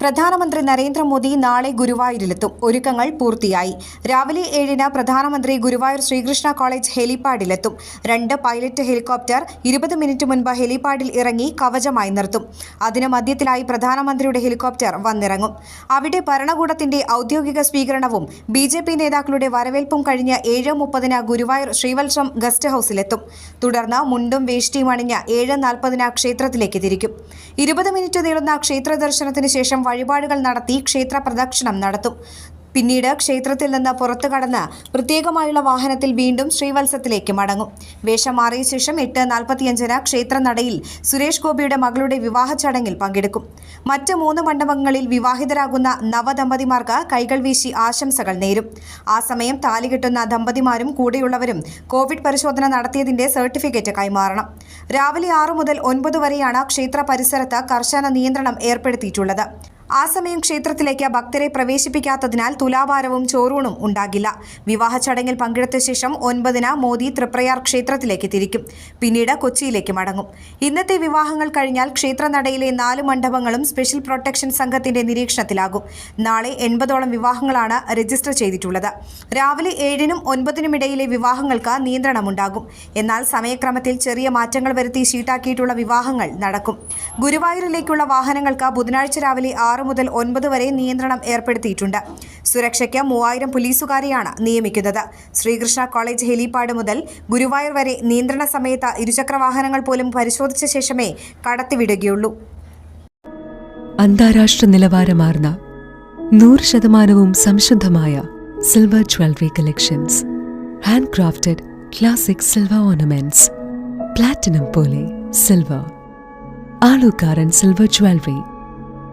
പ്രധാനമന്ത്രി നരേന്ദ്രമോദി നാളെ ഗുരുവായൂരിലെത്തും. ഒരുക്കങ്ങൾ പൂർത്തിയായി. രാവിലെ ഏഴിന് പ്രധാനമന്ത്രി ഗുരുവായൂർ ശ്രീകൃഷ്ണ കോളേജ് ഹെലിപാഡിലെത്തും രണ്ട് പൈലറ്റ് ഹെലികോപ്റ്റർ ഇരുപത് മിനിറ്റ് മുൻപ് ഹെലിപാഡിൽ ഇറങ്ങി കവചമായി നിർത്തും. അതിന് മധ്യത്തിലായി പ്രധാനമന്ത്രിയുടെ ഹെലികോപ്റ്റർ വന്നിറങ്ങും. അവിടെ ഭരണകൂടത്തിന്റെ ഔദ്യോഗിക സ്വീകരണവും ബി ജെ പി നേതാക്കളുടെ വരവേൽപ്പും കഴിഞ്ഞ് ഏഴ് മുപ്പതിന് ഗുരുവായൂർ ശ്രീവത്സം ഗസ്റ്റ് ഹൌസിലെത്തും. തുടർന്ന് മുണ്ടും വേഷ്ടിയും അണിഞ്ഞ് ഏഴ് നാൽപ്പതിന് ക്ഷേത്രത്തിലേക്ക് തിരിക്കും. ഇരുപത് മിനിറ്റ് നീളുന്ന ക്ഷേത്ര ദർശനത്തിന് ശേഷം വഴിപാടുകൾ നടത്തി ക്ഷേത്ര പ്രദക്ഷിണം നടത്തും. പിന്നീട് ക്ഷേത്രത്തിൽ നിന്ന് പുറത്തു കടന്ന് പ്രത്യേകമായുള്ള വാഹനത്തിൽ വീണ്ടും ശ്രീവത്സത്തിലേക്ക് മടങ്ങും. വേഷം മാറിയ ശേഷം എട്ട് നാൽപ്പത്തിയഞ്ചിന് ക്ഷേത്രനടയിൽ സുരേഷ് ഗോപിയുടെ മകളുടെ വിവാഹ ചടങ്ങിൽ പങ്കെടുക്കും. മറ്റ് മൂന്ന് മണ്ഡപങ്ങളിൽ വിവാഹിതരാകുന്ന നവദമ്പതിമാർക്ക് കൈകൾ വീശി ആശംസകൾ നേരും. ആ സമയം താലി കെട്ടുന്ന ദമ്പതിമാരും കൂടെയുള്ളവരും കോവിഡ് പരിശോധന നടത്തിയതിന്റെ സർട്ടിഫിക്കറ്റ് കൈമാറണം. രാവിലെ ആറു മുതൽ ഒൻപത് വരെയാണ് ക്ഷേത്ര പരിസരത്ത് കർശന നിയന്ത്രണം ഏർപ്പെടുത്തിയിട്ടുള്ളത്. ആ സമയം ക്ഷേത്രത്തിലേക്ക് ഭക്തരെ പ്രവേശിപ്പിക്കാത്തതിനാൽ തുലാഭാരവും ചോറൂണും ഉണ്ടാകില്ല. വിവാഹ ചടങ്ങിൽ പങ്കെടുത്ത ശേഷം ഒൻപതിന് മോദി തൃപ്രയാർ ക്ഷേത്രത്തിലേക്ക് തിരിക്കും. പിന്നീട് കൊച്ചിയിലേക്ക് മടങ്ങും. ഇന്നത്തെ വിവാഹങ്ങൾ കഴിഞ്ഞാൽ ക്ഷേത്രനടയിലെ നാല് മണ്ഡപങ്ങളും സ്പെഷ്യൽ പ്രൊട്ടക്ഷൻ സംഘത്തിന്റെ നിരീക്ഷണത്തിലാകും. നാളെ എൺപതോളം വിവാഹങ്ങളാണ് രജിസ്റ്റർ ചെയ്തിട്ടുള്ളത്. രാവിലെ ഏഴിനും ഒൻപതിനും ഇടയിലെ വിവാഹങ്ങൾക്ക് നിയന്ത്രണമുണ്ടാകും. എന്നാൽ സമയക്രമത്തിൽ ചെറിയ മാറ്റങ്ങൾ വരുത്തി ഷീട്ടാക്കിയിട്ടുള്ള വിവാഹങ്ങൾ നടക്കും. ഗുരുവായൂരിലേക്കുള്ള വാഹനങ്ങൾക്ക് ബുധനാഴ്ച രാവിലെ ആറ് മുതൽ ഒൻപത് വരെ നിയന്ത്രണം ഏർപ്പെടുത്തിയിട്ടുണ്ട്. സുരക്ഷയ്ക്ക് മൂവായിരം പോലീസുകാരെയാണ് നിയമിക്കുന്നത്. ശ്രീകൃഷ്ണ കോളേജ് ഹെലിപാഡ് മുതൽ ഗുരുവായൂർ വരെ നിയന്ത്രണ സമയത്ത് ഇരുചക്ര വാഹനങ്ങൾ പോലും പരിശോധിച്ച ശേഷമേ കടത്തിവിടുകയുള്ളൂ. അന്താരാഷ്ട്ര നിലവാരമാർന്ന നൂറ് ശതമാനവും സംശുദ്ധമായ silver jewellery collections hand crafted classic silver ornaments platinum പോലെ silver Alukkaran silver jewellery